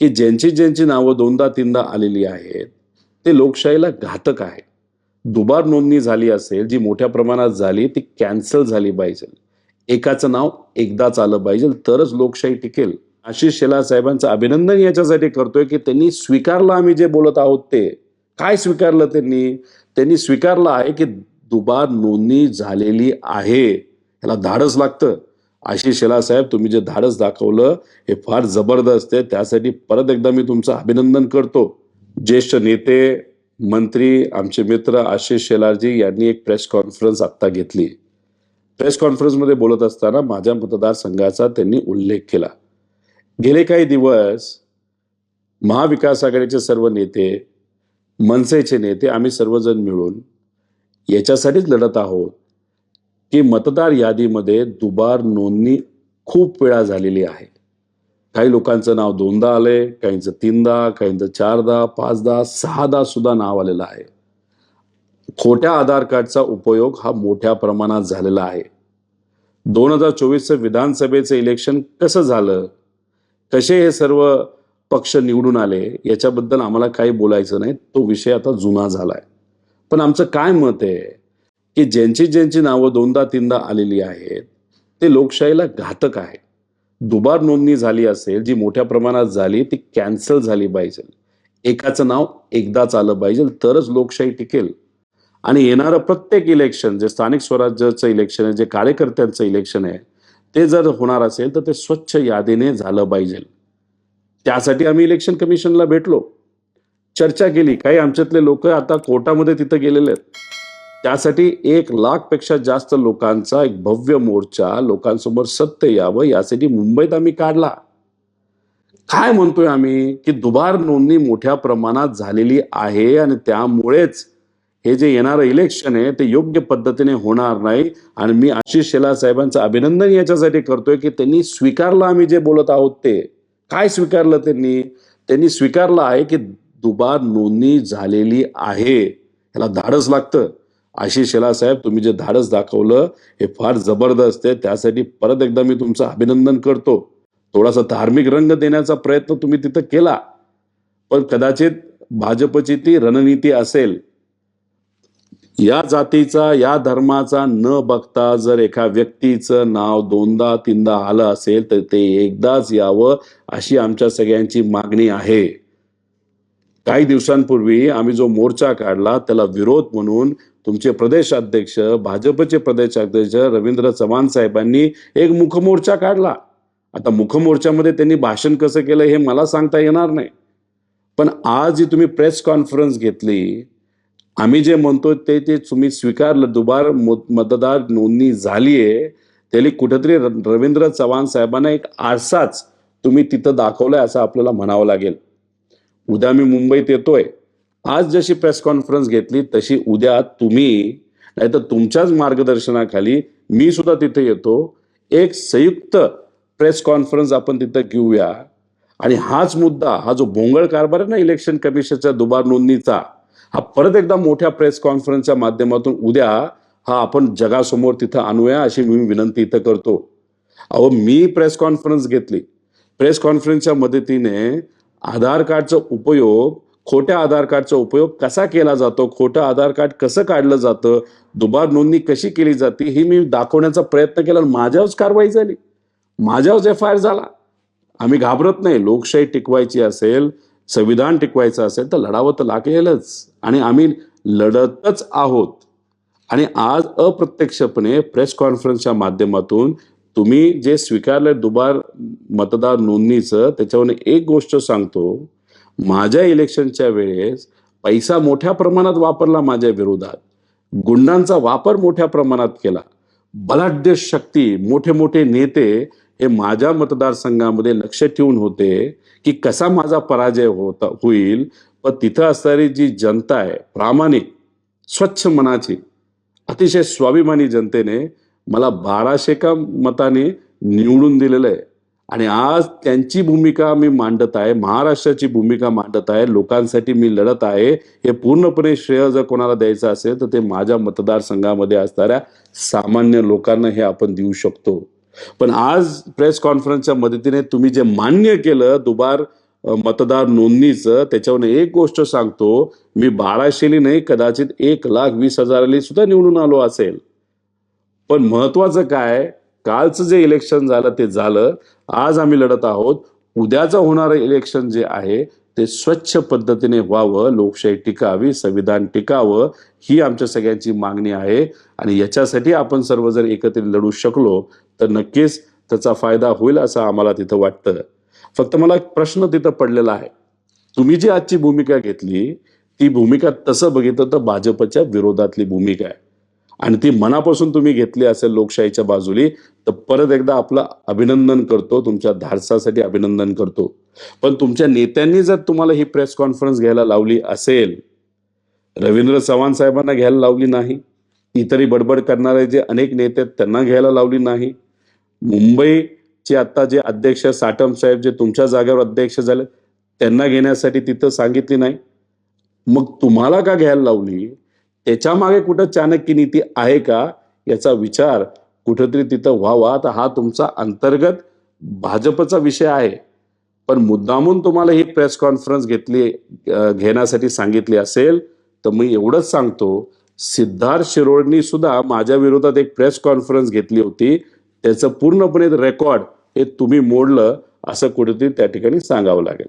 की ज्यांची ज्यांची नावं दोनदा तीनदा आलेली आहेत ते लोकशाहीला घातक आहे दुबार नोंदणी झाली असेल जी मोठ्या प्रमाणात झाली ती कॅन्सल झाली पाहिजे. एकाचं नाव एकदाच आलं पाहिजे तरच लोकशाही टिकेल. आशिष शेलार साहेबांचं अभिनंदन याच्यासाठी करतोय की त्यांनी स्वीकारलं आम्ही जे बोलत आहोत ते. काय स्वीकारलं त्यांनी? त्यांनी स्वीकारलं आहे की दुबार नोंदणी झालेली आहे. ह्याला धाडस लागतं. आशिष शेलार साहेब तुम्ही जे धाडस दाखवलं हे फार जबरदस्त आहे. त्यासाठी परत एकदा मी तुमचं अभिनंदन करतो. ज्येष्ठ नेते मंत्री आमचे मित्र आशिष शेलारजी यांनी एक प्रेस कॉन्फरन्स आत्ता घेतली. प्रेस कॉन्फरन्समध्ये बोलत असताना माझ्या मतदारसंघाचा त्यांनी उल्लेख केला. गेले काही दिवस महाविकास आघाडीचे सर्व नेते मनसेचे नेते आम्ही सर्वजण मिळून याच्यासाठीच लढत आहोत. की मतदार यादीमध्ये दुबार नोंदणी खूप वेळा झालेली आहे. काही लोकांचं नाव दोनदा आलंय काहींचं तीनदा काहींचं चारदा पाचदा सहादा सुद्धा नाव आलेलं आहे. खोट्या आधार कार्डचा उपयोग हा मोठ्या प्रमाणात झालेला आहे. दोन हजार चोवीसचं विधानसभेचं इलेक्शन कसं झालं? कसे हे सर्व पक्ष निवडून आले? याच्याबद्दल आम्हाला काही बोलायचं नाही. तो विषय आता जुना झालाय. पण आमचं काय मत आहे? की ज्यांची ज्यांची नावं दोनदा तीनदा आलेली आहेत ते लोकशाहीला घातक आहे दुबार नोंदणी झाली असेल जी मोठ्या प्रमाणात झाली ती कॅन्सल झाली पाहिजे. एकाचं नाव एकदाच आलं पाहिजे तरच लोकशाही टिकेल. आणि येणारं प्रत्येक इलेक्शन जे स्थानिक स्वराज्याचं इलेक्शन आहे जे कार्यकर्त्यांचं इलेक्शन आहे ते जर होणार असेल तर ते स्वच्छ यादीने झालं पाहिजे. त्यासाठी आम्ही इलेक्शन कमिशनला भेटलो. चर्चा केली काही आमच्यातले लोक आता कोर्टामध्ये तिथं गेलेले आहेत. त्यासाठी एक लाखपेक्षा जास्त लोकांचा एक भव्य मोर्चा लोकांसमोर सत्य यावं यासाठी मुंबईत आम्ही काढला. काय म्हणतोय आम्ही? की दुबार नोंदणी मोठ्या प्रमाणात झालेली आहे आणि त्यामुळेच हे जे येणारं इलेक्शन आहे ते योग्य पद्धतीने होणार नाही. आणि मी आशिष शेला साहेबांचं अभिनंदन याच्यासाठी करतोय की त्यांनी स्वीकारलं आम्ही जे बोलत आहोत ते. काय स्वीकारलं त्यांनी? त्यांनी स्वीकारलं आहे की दुबार नोंदणी झालेली आहे. ह्याला धाडस लागतं. आशिष साहेब तुम्ही जे धाडस दाखवलं हे फार जबरदस्त आहे. त्यासाठी परत एकदा मी तुमचं अभिनंदन करतो. थोडासा धार्मिक रंग देण्याचा प्रयत्न तुम्ही तिथं केला. पण कदाचित भाजपची ती रणनीती असेल. या जातीचा या धर्माचा न बघता जर एका व्यक्तीचं नाव दोनदा तीनदा आलं असेल तर ते एकदाच यावं अशी आमच्या सगळ्यांची मागणी आहे. काही दिवसांपूर्वी आम्ही जो मोर्चा काढला त्याला विरोध म्हणून तुमचे प्रदेशाध्यक्ष भाजपचे प्रदेश अध्यक्ष रवींद्र चव्हाण साहेबांनी एक मुखमोर्चा काढला. आता मुखमोर्चामध्ये त्यांनी भाषण कसं केलं हे मला सांगता येणार नाही. पण आज जी तुम्ही प्रेस कॉन्फरन्स घेतली आम्ही जे म्हणतो ते ते तुम्ही स्वीकारलं. दुबार मतदार नोंदणी झालीये. त्याला कुठेतरी रवींद्र चव्हाण साहेबांना एक आरसाच तुम्ही तिथं दाखवलाय असं आपल्याला म्हणावं लागेल. उद्या मी मुंबईत येतोय. आज जशी प्रेस कॉन्फरन्स घेतली तशी उद्या तुम्ही नाही तर तुमच्याच मार्गदर्शनाखाली मी सुद्धा तिथे येतो. एक संयुक्त प्रेस कॉन्फरन्स आपण तिथं घेऊया. आणि हाच मुद्दा हा जो भोंगळ कारभार आहे ना इलेक्शन कमिशनच्या दुबार नोंदणीचा हा परत एकदा मोठ्या प्रेस कॉन्फरन्सच्या माध्यमातून उद्या हा आपण जगासमोर तिथं आणूया अशी मी विनंती इथं करतो. अहो मी प्रेस कॉन्फरन्स घेतली. प्रेस कॉन्फरन्सच्या मदतीने आधार कार्डचा उपयोग खोट्या आधार कार्डचा उपयोग कसा केला जातो खोटं आधार कार्ड कसं काढलं जातं दुबार नोंदणी कशी केली जाते हे मी दाखवण्याचा प्रयत्न केला माझ्यावरच कारवाई झाली. माझ्यावरच एफ आय आर झाला. आम्ही घाबरत नाही. लोकशाही टिकवायची असेल संविधान टिकवायचं असेल तर लढावं तर लागेलच. आणि आम्ही लढतच आहोत. आणि आज अप्रत्यक्षपणे प्रेस कॉन्फरन्सच्या माध्यमातून तुम्ही जे स्वीकारलं दुबार मतदार नोंदणीचं त्याच्यावर एक गोष्ट सांगतो. माझ्या इलेक्शनच्या वेळेस पैसा मोठ्या प्रमाणात वापरला माझ्या विरोधात. गुंडांचा वापर मोठ्या प्रमाणात केला. बलाढ्य शक्ती मोठे मोठे नेते हे माझ्या मतदारसंघामध्ये लक्ष ठेवून होते की कसा माझा पराजय होता होईल. पण तिथं असणारी जी जनता आहे प्रामाणिक स्वच्छ मनाची अतिशय स्वाभिमानी जनतेने मला बाराशे का मताने निवडून दिलेलं आहे. आणि आज त्यांची भूमिका मी मांडत आहे महाराष्ट्राची भूमिका मांडत आहे लोकांसाठी मी लढत आहे हे पूर्णपणे श्रेय जर कोणाला द्यायचं असेल तर ते माझ्या मतदारसंघामध्ये असणाऱ्या सामान्य लोकांना हे आपण देऊ शकतो. पण आज प्रेस कॉन्फरन्सच्या मदतीने तुम्ही जे मान्य केलं दुबार मतदार नोंदणीचं त्याच्यावर एक गोष्ट सांगतो मी बाराशेली नाही कदाचित एक लाख वीस हजाराली सुद्धा निवडून आलो असेल. पण महत्वाचं काय? कालचं जे इलेक्शन झालं ते झालं. आज आम्ही लढत आहोत. उद्याचं होणारं इलेक्शन जे आहे ते स्वच्छ पद्धतीने व्हावं लोकशाही टिकावी संविधान टिकावं ही आमच्या सगळ्यांची मागणी आहे. आणि याच्यासाठी आपण सर्व जर एकत्रित लढू शकलो तर नक्कीच त्याचा फायदा होईल असं आम्हाला तिथं वाटतं. फक्त मला एक प्रश्न तिथं पडलेला आहे. तुम्ही जी आजची भूमिका घेतली ती भूमिका तसं बघितलं तर भाजपच्या विरोधातली भूमिका आहे. आणि ती मनापासून तुम्ही घेतली असेल लोकशाहीच्या बाजूली तर परत एकदा आपलं अभिनंदन करतो तुमच्या धाडसासाठी अभिनंदन करतो. पण तुमच्या नेत्यांनी जर तुम्हाला ही प्रेस कॉन्फरन्स घ्यायला लावली असेल रवींद्र चव्हाण साहेबांना घ्यायला लावली नाही इतरही बडबड करणारे जे अनेक नेते आहेत त्यांना घ्यायला लावली नाही. मुंबईचे आता जे अध्यक्ष साटम साहेब जे तुमच्या जागेवर अध्यक्ष झाले त्यांना घेण्यासाठी तिथं सांगितली नाही. मग तुम्हाला का घ्यायला लावली? त्याच्यामागे कुठं चाणक्य नीती आहे का याचा विचार कुठंतरी तिथं व्हावा? तर हा तुमचा अंतर्गत भाजपचा विषय आहे. पण मुद्दामून तुम्हाला ही प्रेस कॉन्फरन्स घेतली घेण्यासाठी सांगितली असेल तर मी एवढंच सांगतो सिद्धार्थ शिरोडनी सुद्धा माझ्या विरोधात एक प्रेस कॉन्फरन्स घेतली होती. त्याचं पूर्णपणे रेकॉर्ड हे तुम्ही मोडलं असं कुठेतरी त्या ठिकाणी सांगावं लागेल.